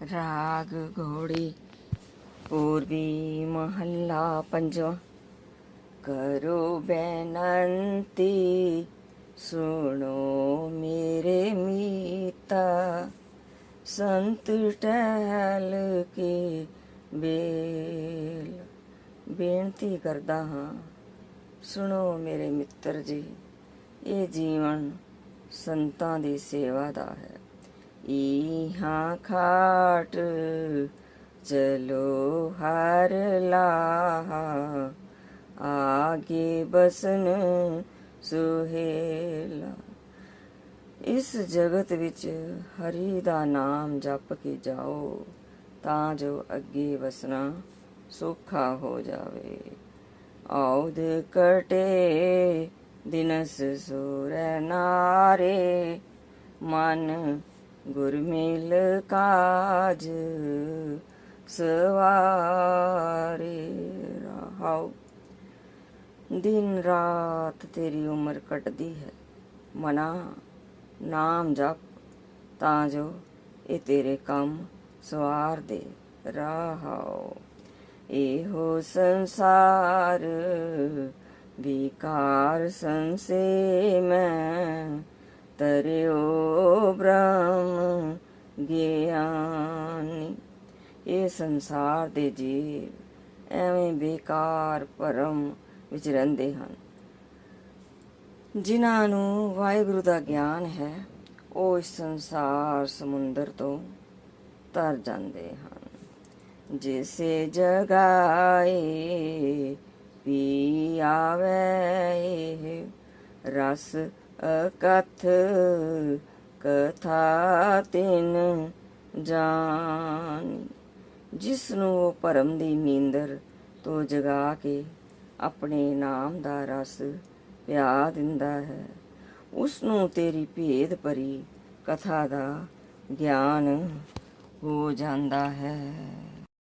ਰਾਗ ਘੋੜੀ ਪੂਰਬੀ ਮਹੱਲਾ ਪੰਜਵਾਂ ਕਰੋ ਬੇਨੰਤੀ, ਸੁਣੋ ਮੇਰੇ ਮੀਤਾ। ਸੰਤ ਟਹਿਲ ਕੇ ਬੇਲ। ਬੇਨਤੀ ਕਰਦਾ ਹਾਂ, ਸੁਣੋ ਮੇਰੇ ਮਿੱਤਰ ਜੀ, ਇਹ ਜੀਵਨ ਸੰਤਾਂ ਦੀ ਸੇਵਾ ਦਾ ਹੈ। ਇਹਾਂ ਖਾਟ ਚਲੋ ਹਰ ਲਾਹਾ ਆਗੇ ਬਸਨ ਸੁਹੇਲਾ ਇਸ ਜਗਤ ਵਿੱਚ ਹਰੀ ਦਾ ਨਾਮ ਜਪ ਕੇ ਜਾਓ ਤਾਂ ਜੋ ਅੱਗੇ ਵਸਣਾ ਸੌਖਾ ਹੋ ਜਾਵੇ ਔਦ ਕਟੇ ਦਿਨਸ ਸੂਰੈ ਨਾਰੇ ਮਨ ਗੁਰਮਿਲ ਕਾਜ ਸਵਾਰੇ ਰਹਾਉ ਦਿਨ ਰਾਤ ਤੇਰੀ ਉਮਰ ਕੱਟਦੀ ਹੈ। ਮਨਾ, ਨਾਮ ਜਪ, ਤਾਂ ਜੋ ਇਹ ਤੇਰੇ ਕੰਮ ਸਵਾਰ ਦੇ ਰਹਾਉ ਇਹੋ ਸੰਸਾਰ ਵਿਕਾਰ ਸੰਸੇ ਮੈਂ ਤਰਿਓ ਬ੍ਰਹਮ ਗਿਆਨੀ। ਇਹ ਸੰਸਾਰ ਦੇ ਜੀਵ ਐਵੇਂ ਬੇਕਾਰ ਭਰਮ ਵਿੱਚ ਰਹਿੰਦੇ ਹਨ। ਜਿਨ੍ਹਾਂ ਨੂੰ ਵਾਹਿਗੁਰੂ ਦਾ ਗਿਆਨ ਹੈ, ਉਹ ਇਸ ਸੰਸਾਰ ਸਮੁੰਦਰ ਤੋਂ ਤਰ ਜਾਂਦੇ ਹਨ। ਜਿਸੇ ਜਗਾਏ ਪੀ ਆਵੇ ਰਸ ਅਕਥ ਕਥਾ ਤਿਨ ਜਾਣੀ ਜਿਸ ਨੂੰ ਉਹ ਭਰਮ ਦੀ ਨੀਂਦਰ ਤੋਂ ਜਗਾ ਕੇ ਆਪਣੇ ਨਾਮ ਦਾ ਰਸ ਪਿਆ ਦਿੰਦਾ ਹੈ। ਉਸ ਨੂੰ ਤੇਰੀ ਭੇਦ ਭਰੀ ਕਥਾ ਦਾ ਗਿਆਨ ਹੋ ਜਾਂਦਾ ਹੈ।